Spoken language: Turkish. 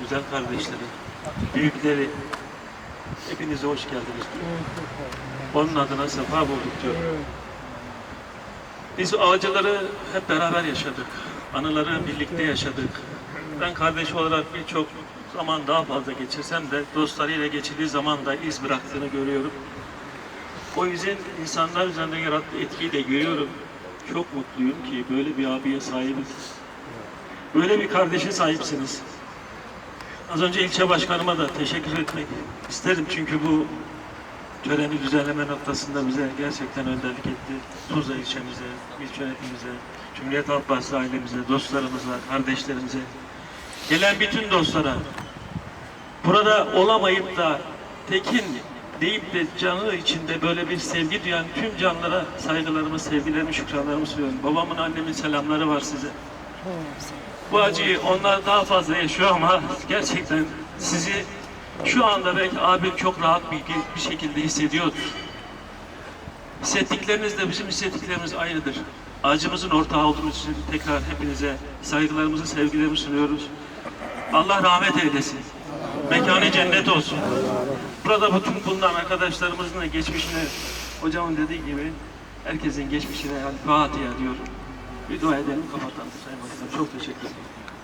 güzel kardeşleri, büyükleri, hepinize hoş geldiniz diyor. Onun adına sefa bulduk diyor. Biz acıları hep beraber yaşadık. Anıları birlikte yaşadık. Ben kardeş olarak birçok zaman daha fazla geçirsem de dostlarıyla geçirdiği zaman da iz bıraktığını görüyorum. O yüzden insanlar üzerinde yarattığı etkiyi de görüyorum. Çok mutluyum ki böyle bir abiye sahibiz. Böyle bir kardeşe sahipsiniz. Az önce ilçe başkanıma da teşekkür etmek isterim çünkü bu töreni düzenleme noktasında bize gerçekten önderlik etti. Tuzla ilçemize, ilçe yönetimimize, Cumhuriyet Halk Partisi ailemize, dostlarımıza, kardeşlerimize, gelen bütün dostlara, burada olamayıp da tekin deyip de canı içinde böyle bir sevgi duyan tüm canlara saygılarımı, sevgilerimi, şükranlarımı sunuyorum. Babamın, annemin selamları var size. Bu acıyı onlar daha fazla yaşıyor ama gerçekten sizi şu anda belki abim çok rahat bir, bir şekilde hissediyordur. Hissettiklerinizle bizim hissettiklerimiz aynıdır. Acımızın ortağı olduğumuz için tekrar hepinize saygılarımızı, sevgilerimizi sunuyoruz. Allah rahmet eylesin. Mekanı cennet olsun. Burada bütün bulunan arkadaşlarımızın da geçmişine, hocamın dediği gibi herkesin geçmişine yani Fatiha diyorum. Bir dua edelim kapatalım Sayın Başkanım. Çok teşekkür ederim.